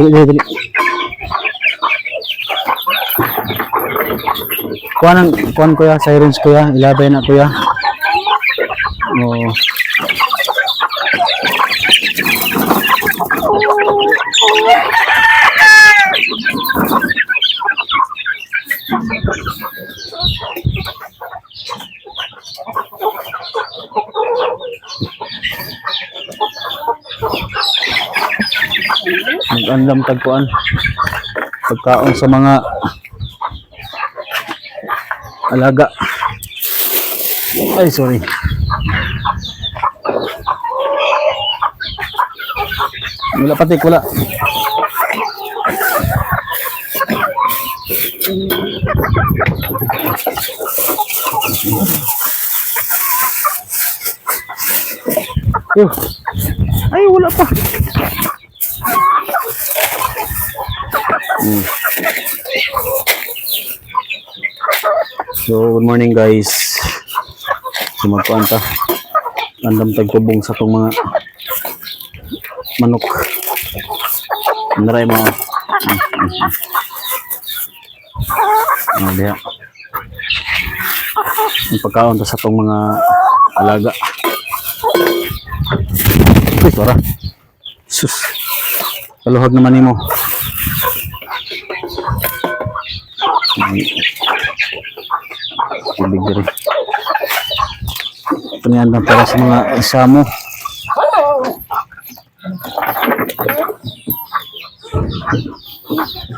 Dili, dili, dili. Kuha ng, kuha kuya, sirens kuya, ilabay na kuya. Oh. Nag-anlam tagpuan. Pagkaon sa mga alaga. Ay, sorry. Wala patik, wala. Ay, wala pa. Mm. So, good morning guys. Sumagpuan ta. Andam tagtubong sa tong mga manok. Naray mo. Mm. Ah, diha. Ang pagkaon sa tong mga alaga. Uy, para. Sus. Kaluhag naman nimo. Tubig diri. Panihan na para sa mga isamo.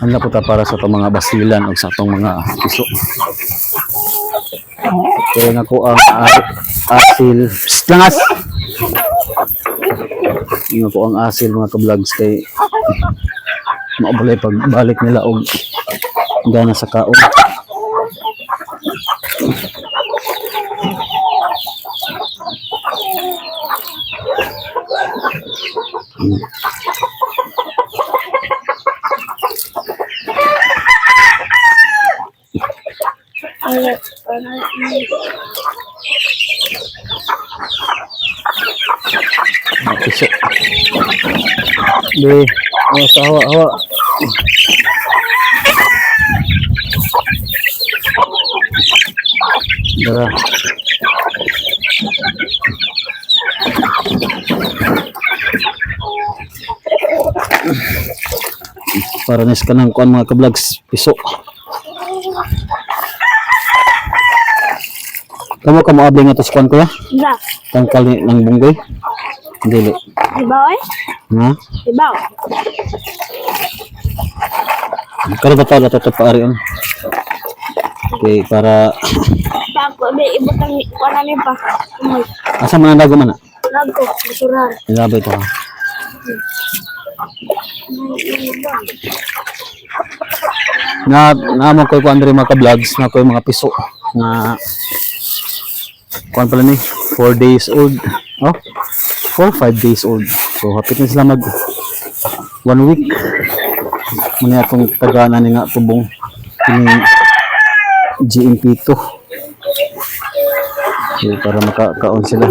Ano po ta para sa itong mga basilan o sa itong mga piso. Kaya nga ko ang a- asil. Psst, langas! Nga ko ang asil mga ka-vlogs kay maubulay pag balik nila og gana sa kaon. Mga piso. Di, awa sa hawa, hawa. Dara. Para nis ka ng kuan mga ka-vlogs, piso. Kamu ka mo abling ato sa kuan kuya? Ba, Tangkal ni ng bunggoy? Dili. ibaw eh? Ha? Ibaw. Karo ba tayo natutup pa ari on? Okay, para Tako, may ibutang wala niya pa. Asa man ang dago man na? Lago, basuran. Ilabay to ha. Na naamo ko kuan diri mga ka-vlogs na ko yung mga piso na kuan pala ni 4 days old. Oh. 4 5 days old. So hapit na sila mag 1 week. Muna akong tagana ni nga tubong kini GMP2. So, para makakaon sila.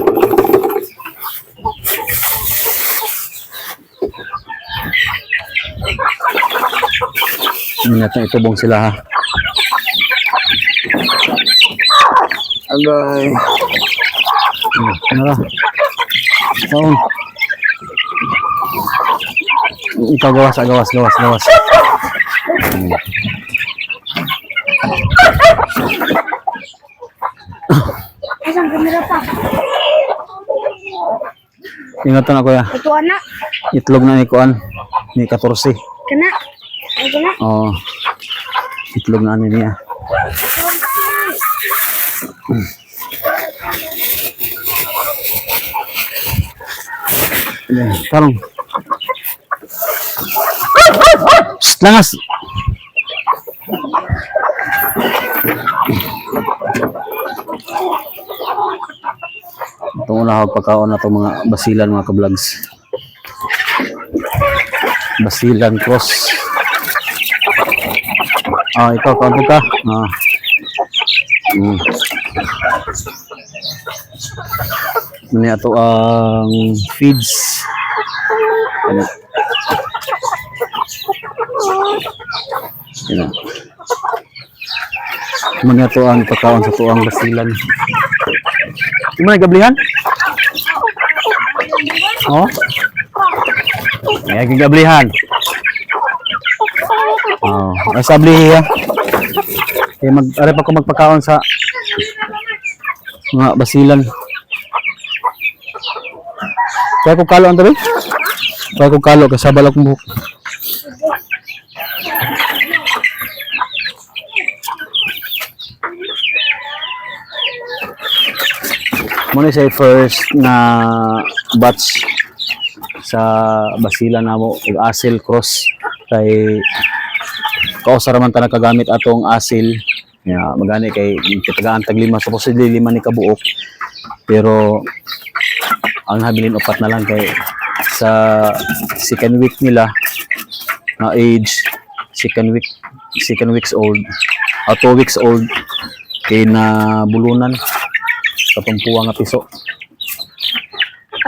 Ingat na itubong sila ha. Agay. Hmm, Nara. Taon. Ikaw gawas, gawas, gawas, gawas. Hmm. Kamera pa. Ingatan kuya. Ito na. Itlog na ni Kuan. Ni 14. Kana. Ay, kana. Oo. Itlog na ano niya. Hmm. Ayan, Tarong. Psst, langas! Itong una ako pagkaon na itong mga basilan mga ka-vlogs. Basilan cross. Ah, ikaw, kaunti ka. Ah. Mm. Mani ato ang feeds. Mga to ang pagkaon sa tuang basilan. Di mo nagablihan? Oh? Ay, gablihan. Oh, ay sablihi ha. Eh mag are pa ko magpakaon sa mga basilan. Kaya ko kalo ang tabi? Kaya ko kalo kasabal akong buhok. Muna say first na batch sa basila na mo asil cross. Kay kausara man ta nakagamit atong asil. Ya magani kay kitagaan tag lima. Supposedly lima ni kabuok. Pero ang habilin upat na lang kay sa second week nila na age second week second weeks old o two weeks old kay na bulunan katumpuang nga piso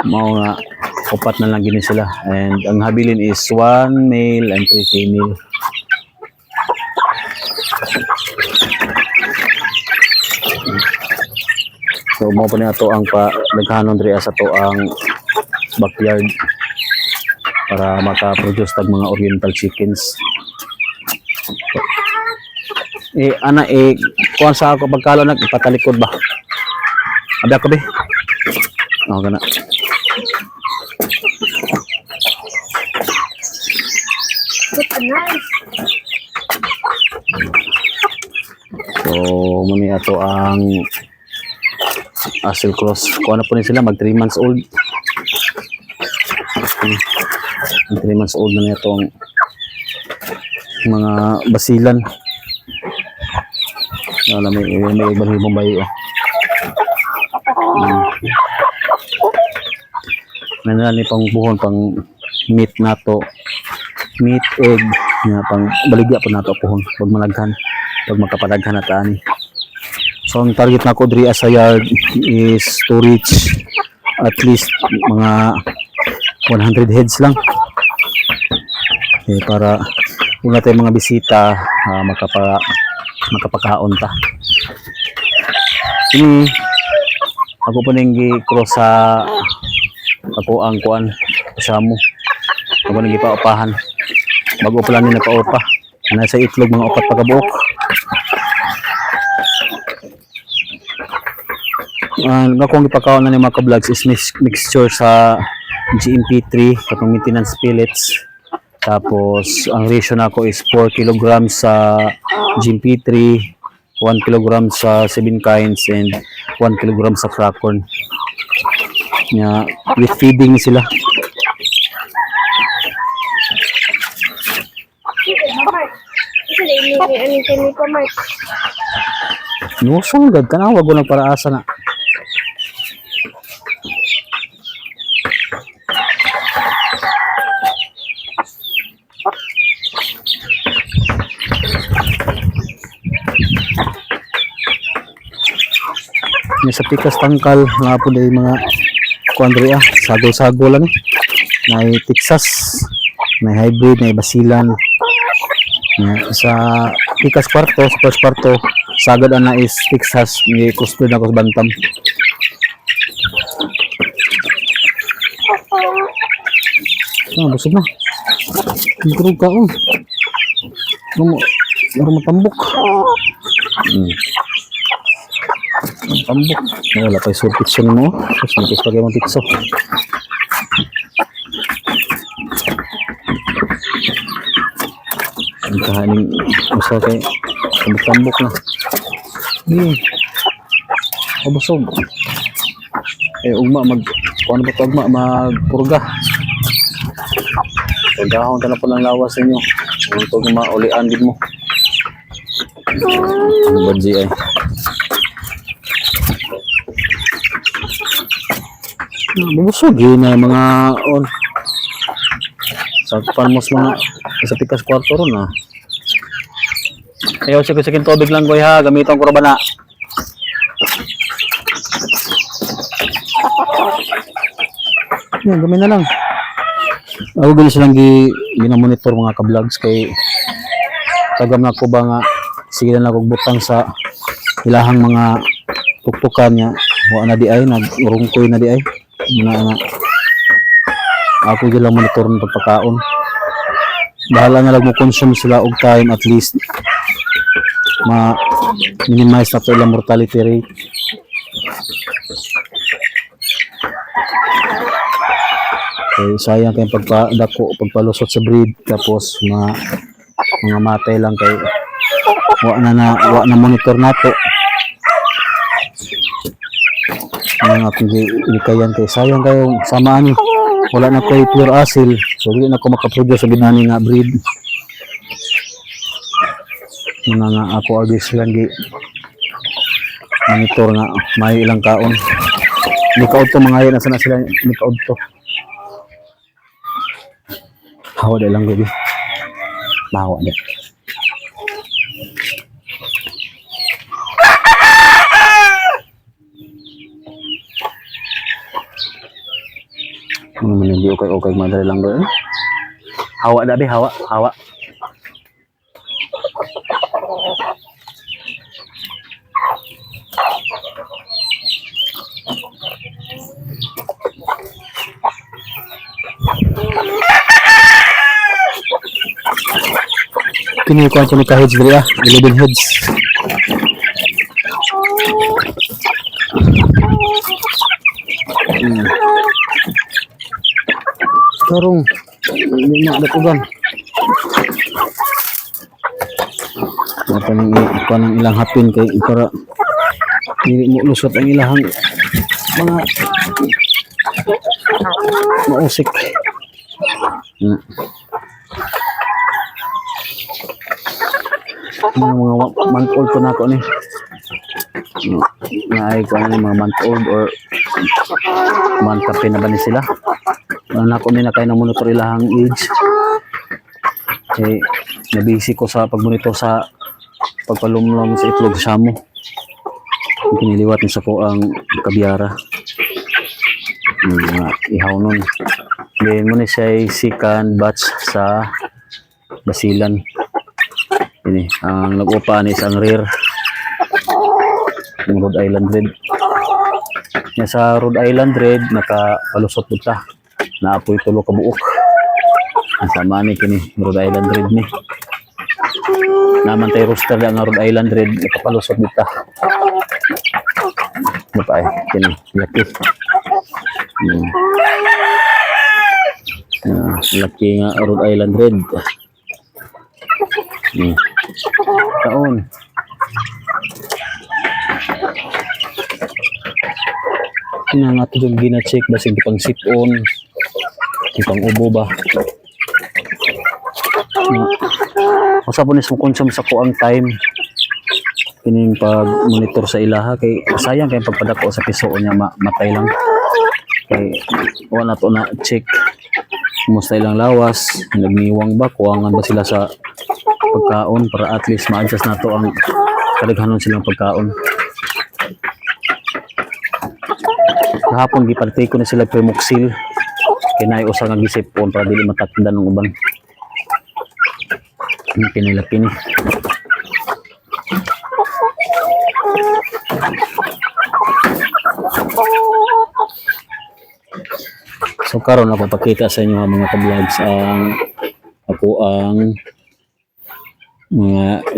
mao nga upat na lang gini sila. And ang habilin is one male and three female. So mo pa to ang pa naghanon diri sa to ang backyard para maka-produce tag mga oriental chickens. Eh ana eh kuan sa ako pagkalo nag ipatalikod ba Ada ka be? Oh, kana. So, muni ato ang Asil Cross. Kung ano po ni sila, mag 3 months old. Mag 3 months old na na itong mga basilan. Wala may, may ibang ibang bayo. Oh. Nalani pang buhon, pang meat nato. Meat, egg, nga pang baligya po nato puhon. Pag malaghan, pag makapadaghan na tani. So ang target na ko diri sa yard is to reach at least mga 100 heads lang. Eh, para kung natin mga bisita ah, makapa makapakaon ta. Ini ako po nang cross sa ako ang kuan sa mo. Ako nang gipaupahan. Bago pa lang ni nakaupa. Nasa itlog mga upat pa kabuok. uh, nga kung ipakaon na ni mga ka-vlogs is mix- mixture sa GMP3 katong maintenance pellets tapos ang ratio nako is 4 kg sa GMP3 1 kg sa 7 kinds and 1 kg sa crackcorn nya with feeding sila Mark. Kasi ini ini ini pa Mark. Nusong gad ka na, wag ko nagparaasa na. Yung sa pikas tangkal, mga po dahil mga kuandri ah, sago-sago lang. May Texas, may hybrid, may basilan, sa pikas kwarto, sa first kwarto, sagad ana is Texas, may custod na ko sa Bantam. Ah, busog na. Improve ka, oh. Ano mo, ano? Hmm. Ang Tambok. Ah, Wala yung sur pizza mo. Tapos may pa kayo pizza. Ang kahaning usa kay tambok na. Hmm. Kabusog. Eh, ugma mag kung ano ba ito ugma magpurga. Pagkahon ka na po ng lawas ninyo. Kung ito maulian din mo. Ano ba di ay? Bubusog yun na mga on. Sa panmos mga sa pikas kwarto ron ah. Ayaw siya kusikin tubig lang ko ha, gamiton ko ba na? Yan, gawin na lang. Ako ganun silang gi ginamonitor mga ka-vlogs kay tagam na ko ba nga sige na kog butang sa ilahang mga tuktukan niya wa na di ay nagurungkoy na di ay na nga ako gyud lang monitor ng pagpakaon. Bahala na lang mo consume sila og time at least ma minimize na to ilang mortality rate. Okay, sayang kayong pagpadako, pagpalusot sa breed. Tapos mga mga matay lang kay wa na na wa na monitor nato. Mga ating ikayan kay sayang kayong samaan wala na koy pure asil so dili na ko makaproduce sa binani nga breed. Mga nga ako agis lang gi monitor nga may ilang kaon. Likaod to mga yan, na sila likaod to. Hawa lang gabi. Bawa na. Ano man hindi okay okay madali lang doon. Hawa na be, hawa, hawa. Kini ko ang kaheads diri ah, 11 heads. Karong hindi na datugan. Apa nang pa nang ilang hapin kay para dili mo lusot ang ilahang mga mausik. Hmm. Yung mga wa- month old po na ako ni. Naay ko ano mga month old or kape na ba ni sila. Ano na ako na kayo na monitor ilahang age. Kaya nabisi ko sa pagmonitor sa pagpalumlom sa itlog sa mo. Kiniliwat ni sa ko ang kabiyara. Mga ihaw nun. Then mo ni siya second batch sa basilan. Ini, ang nag-upa ni isang rare. Yung Rhode Island Red. Nga sa Rhode Island Red, nakapalusot kita. Naapoy tulo ka buok. Sama ni kini, Rhode Island Red ni. Naman tayo rooster lang nga Rhode Island Red, nakapalusot kita. Ano pa eh, kini, laki. Hmm. Ah, laki nga Rhode Island Red. Hmm. Taon. Kina nga ito yung gina-check ba sige pang sip-on. Pang ubo ba. Masa po nisong consume sa ko ang time. Kining pag monitor sa ilaha kay sayang kay pagpadako sa piso niya ma matay lang. Kay wala to na check. Kumusta ilang lawas, nagniwang ba, kuwangan ba sila sa pagkaon para at least ma-adjust na to ang kadaghanon silang pagkaon. Kahapon gipantay ko na sila Primoxil. Kinay usa nga gisipon para dili matakdan ng uban. Ang pinilaki ni. So karon ako pakita sa inyo mga ka-vlogs ang ako ang mga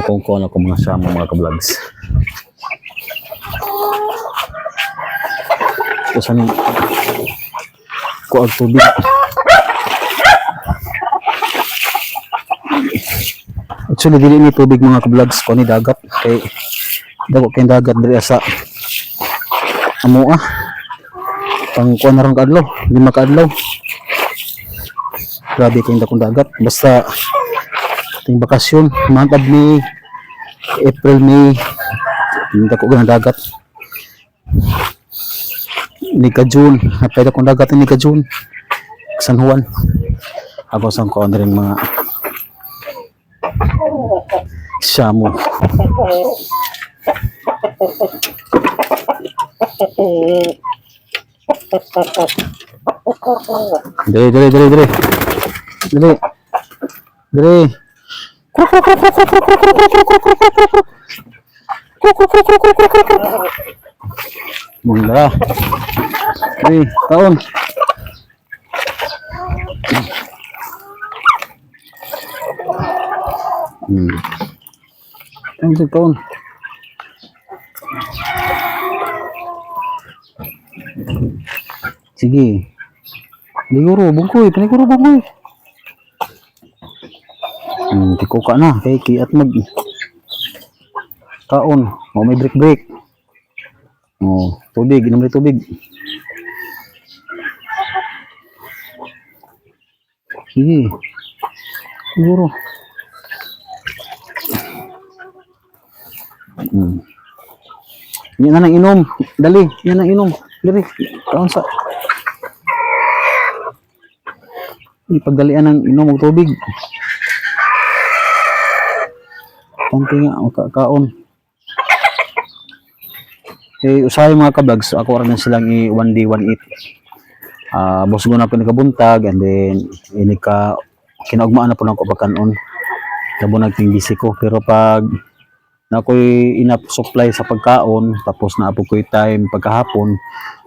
shamu. Akong kon ako mga shamu mga sa nang ko ang tubig. Actually, dili ni tubig mga ka-vlogs ko ni dagat. Kay dago kay dagat diri sa amo ah. Pang kuha na rin kaadlaw. Lima kaadlaw. Grabe kayong dakong dagat. Basta ating bakasyon. Month of May, April, May. Hindi ko ganang dagat. Ni June. Napay akong dagat ni June. San Juan. Ako sa ko rin mga siya mo. Dali, dali, dali, dali. Dali. Mula. Dali, taon. Hmm. Taon, taon. Sige. Liguro, bungkoy. Paniguro, bungkoy. Hmm, tiko ka na. Kay kiat mag... Kaon. O, may break-break. O, tubig. Inom rin tubig. Sige. Siguro. Hmm. Yan na nang inom. Dali. Yan nang inom. Dali. Kaon sa... Ipagdalian ng inom og tubig. Konti nga, makakaon. Eh, usahay mga kablags, ako rin silang i 1 day 1 eat. Ah, boss ko na po nakabuntag and then ini ka kinaugmaan na po ng kapakanon. Kabunag ting busy ko pero pag na ako'y enough supply sa pagkaon tapos na po ko'y time pagkahapon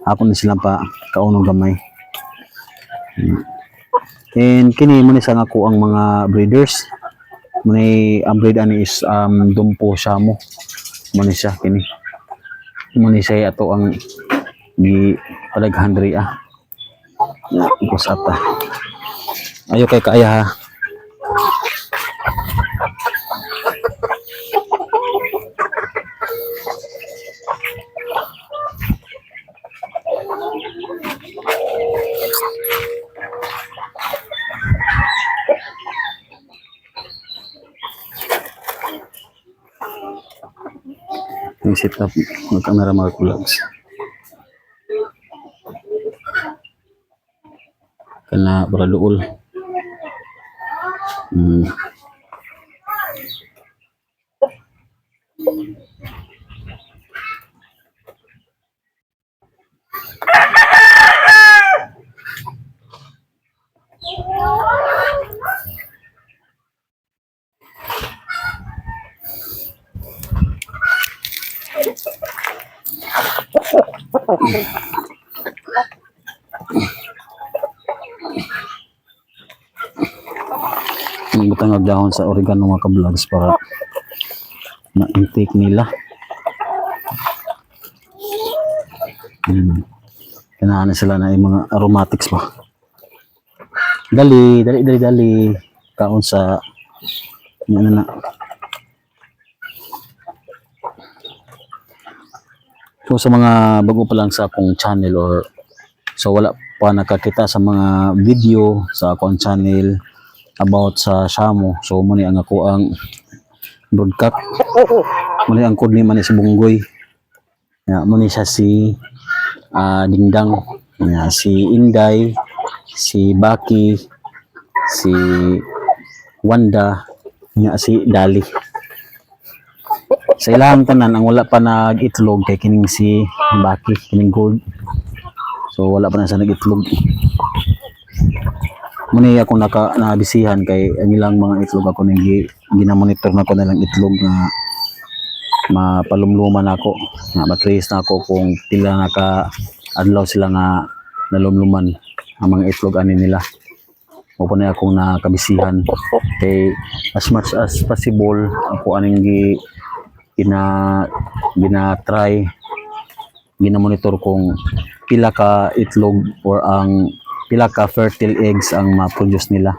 ako na silang pa kaunong gamay. Hmm. And kini mo ni ako ang mga breeders. Muni ang breed ani is um dumpo siya mo. Muni siya kini. Muni siya ato ang gi palaghan diri ah. Kusata. Ayo kay kaaya ha. Yung sit up ng camera mga kulags. Kana para luol. Hmm. Sa oregano mga ka-vlogs para ma-intake nila. Hmm. Na sila na yung mga aromatics ba. Dali, dali, dali, dali. Kaon sa ano na. So sa mga bago pa lang sa akong channel or so wala pa nakakita sa mga video sa akong channel about sa Shamo. So muni ang ako ang broadcast. Muni ang code ni man si Bunggoy. Ya, muni siya si ah, Dingdang, ya, si Inday, si Baki, si Wanda, ya, si Dali. Sa ilang tanan ang wala pa nag-itlog kay kining si Baki, kining gold. So wala pa na sa nag-itlog. Muni ako naka nabisihan kay ang ilang mga itlog ako nang gi- ginamonitor na ko na lang itlog na mapalumluman ako. Na matrace na ako kung pila naka adlaw sila nga nalumluman ang mga itlog ani nila. O po na akong nakabisihan. Kay as much as possible ako aning gi gina gina try ginamonitor kung pila ka itlog or ang pila ka fertile eggs ang ma-produce nila.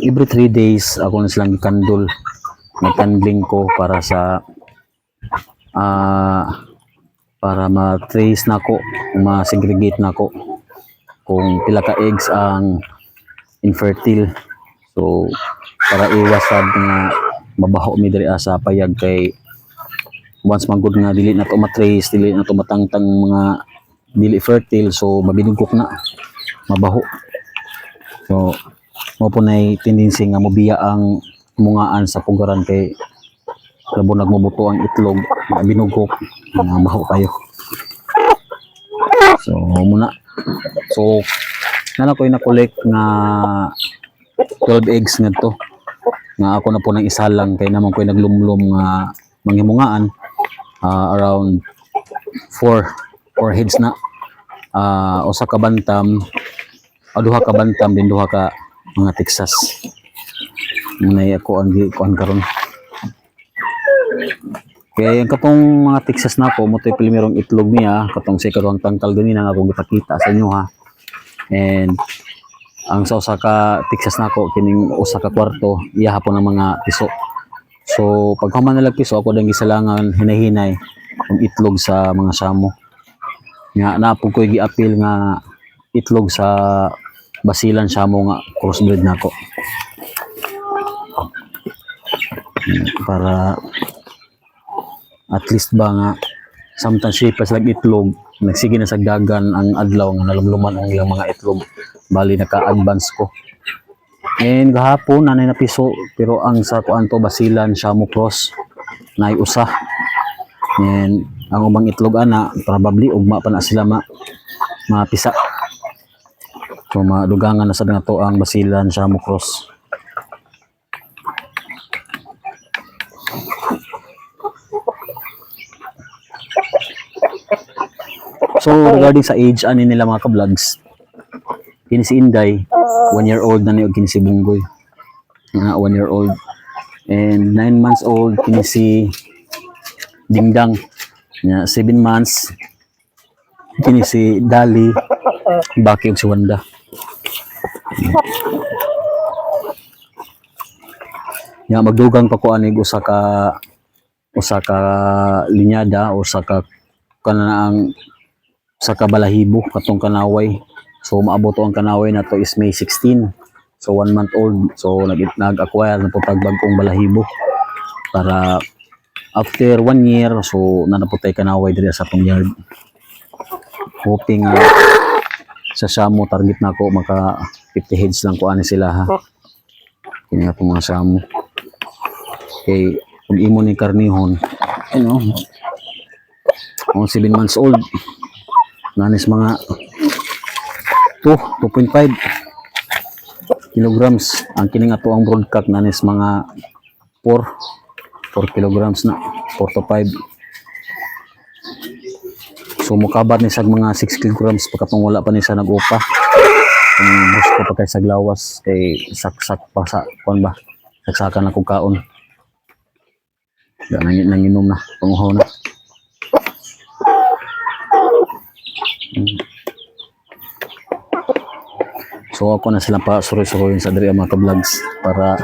Every 3 days ako na silang ikandol nagkandling ko para sa ah para ma-trace na ko ma-segregate na ko kung pila ka eggs ang infertile. So para iwasad nga mabaho mi diri sa payag kay once magud nga dili na to matrace dili na to matangtang mga dili fertile so mabinugkok na mabaho. So mo po na tendency nga mobiya ang mungaan sa pugaran kay labo nagmubuto ang itlog na binugok nga baho kayo. So muna. So nana ko na-collect nga 12 eggs nga to nga ako na po ng isa lang kay naman ko naglumlum nga manghimungaan ah, around 4 4 heads na. Ah usa ka bantam o duha ka bantam din duha ka mga Texas. Munay ako ang kuan karon. Kaya yung katong mga Texas na ko mo to'y primerong itlog niya katong sa karuang tangkal din nga akong gipakita sa inyo ha. And ang sa usa ka Texas na ko kining usa ka kwarto iya hapon ang mga piso. So pag human piso ako dang gisalangan hinahinay ang itlog sa mga samo nga napog ko gi-appeal nga itlog sa basilan samo nga crossbreed nako. Mm, para at least ba nga sometimes siya sa itlog nagsige na sa dagan ang adlaw nga nalumluman ang ilang mga itlog. Bali naka-advance ko. And gahapon nanay na piso pero ang sa kuan to basilan Shamu Cross na usa. And ang ubang itlog ana probably ugma pa na sila ma mapisa so madugangan na sa nga to ang basilan Shamu Cross So regarding sa age ani nila mga ka-vlogs. Kini si Inday, one year old na ni og kini si Bunggoy. Nga one year old. And nine months old kini si Dingdang. Nga seven months kini si Dali. Baki si Wanda. Nga magdugang pa ko ani usa ka usa ka linyada usa ka kana ang sa kabalahibo katong kanaway so maabot ang kanaway na to is May 16 so one month old so nag nag-acquire na po tagbagong balahibo para after one year so nanaputay kanaway diri sa atong yard. Hoping uh, sa Shamu target na ako maka 50 heads lang ko ani sila ha. Kini nga mga Shamu kay kung imo ni karnihon ano oh. 7 months old. Nanis mga 2 2.5 kilograms. Ang kining ato ang broadcock nanis mga 4 4 kilograms na. 4 to 5 so mukabat ni sag mga 6 kilograms. Pagkatong wala pa ni sa nag-upa. Kung gusto pa kay sa glawas. Kay saksak pa sa kuan ba? Saksakan na kong kaon nangin nanginom na. Panguhaw na. So ako na silang pa. Suroy-suroyin sa diri mga ka-vlogs. Para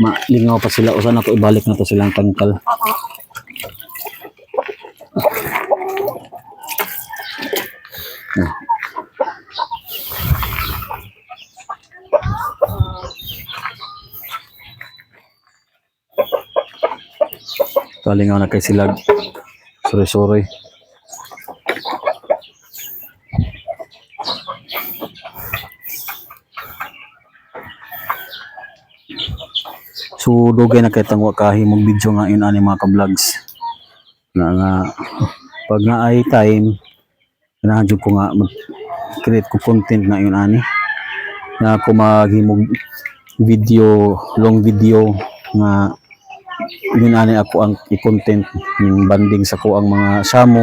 malingaw pa sila usan ako ibalik na to silang tangkal. Ah. Talingaw na kay sila suroy-suroy. So dugay na kay tangwa kahi mong video nga yun ani mga ka-vlogs. Na nga pag na ay time jud ko nga mag create ko content na yun ani. Na ako maghimog video, long video nga yun ani ako ang i-content yung banding sa ko ang mga samo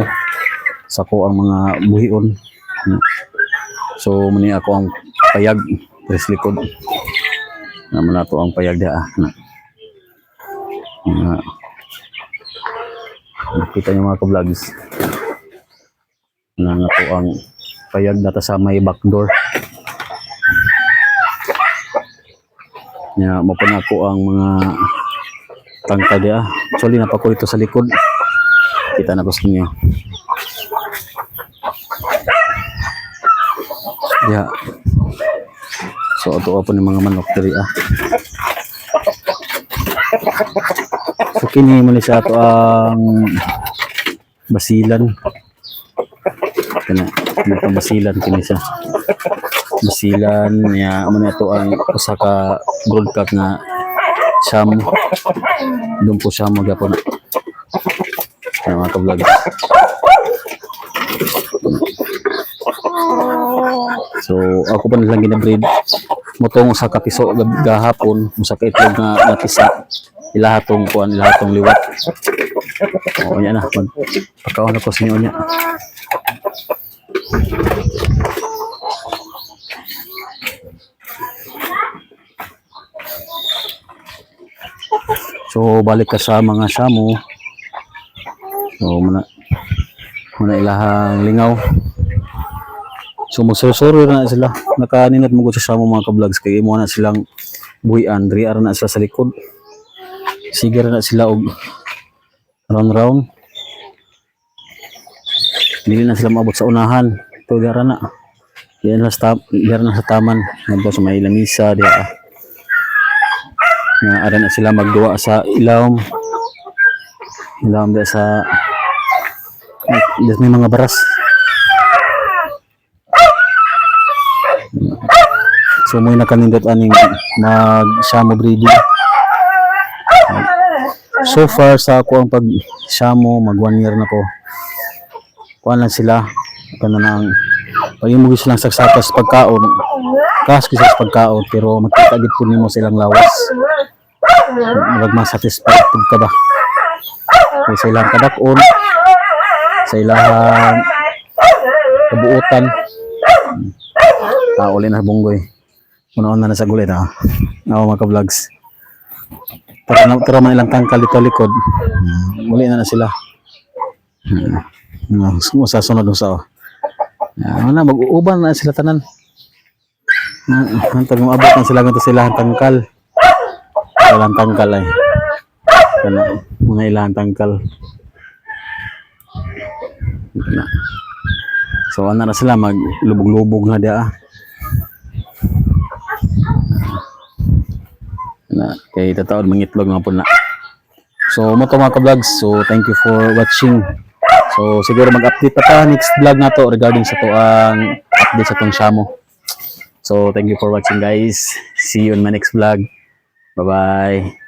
sa ko ang mga buhion. So muni ako ang payag tres likod naman na to ang payag dia ah. na na nakita niyo mga ka-vlogs na nga to ang payag data sa may back door nya mo na ko ang mga tangka dia actually napako dito sa likod. Kita na sa inyo. Ya So ato po ni mga manok diri ah. So kini ni sa ato ang basilan. Kana kana basilan kini siya. Basilan niya amo na to ang usa ka broadcast nga Shamo. Doon po siya magapon. Ano mga ka-vlog. So, ako pa nilang ginabreed. Mutong sa kapiso gab- gahapon, sa kaitlog nga napisa. Ilahatong kuan, ilahatong liwat. Oo, yan na. Pagkaon ako sa inyo. So, balik ka sa mga shamo. So, muna, muna ilahang lingaw. So, magsusuro na sila. Nakaninat mo sa shamo mga ka-vlogs. Kaya mo na silang buhian. Dri ara na sa likod. Sige na sila og round round. Dili na sila maabot sa unahan. Ito dira na. Diyan na sa, diyan na sa taman. Sa may lamisa. Diya. Na ara na sila magduwa sa ilawom. Ilawom diya sa diya may mga baras. So mo nakanindot aning mag shamo breeding. So far sa ako ang pag shamo mag one year na po. Kuan lang sila. Kana nang pag mo gusto lang saksakas pagkaon. Kas kasi sa pagkaon pero makita gid po nimo silang lawas. Mag ma-satisfied pud ka ba. Kaya sa ilang kadakon, sa ilang kabuutan, tao na bunggoy. Una-una na sa gulit ha. Ako mga ka-vlogs. Tara, na, tara man ilang tangkal dito likod. Hmm, Muli na na sila. Hmm. Hmm, sa sunod sao. Ano na, mag-uuban na sila tanan. Hmm, Hantag mo abot na sila ganito sila ang tangkal. Walang tangkal ay. Ano, mga ilang tangkal. So ano na sila maglubog-lubog na dia. ah. Kay tataod mangitlog mga po na. So mo to mga ka-vlogs. So thank you for watching. So siguro mag-update pa ta next vlog na to regarding sa to ang update sa tong Shamo. So thank you for watching guys. See you in my next vlog. Bye-bye.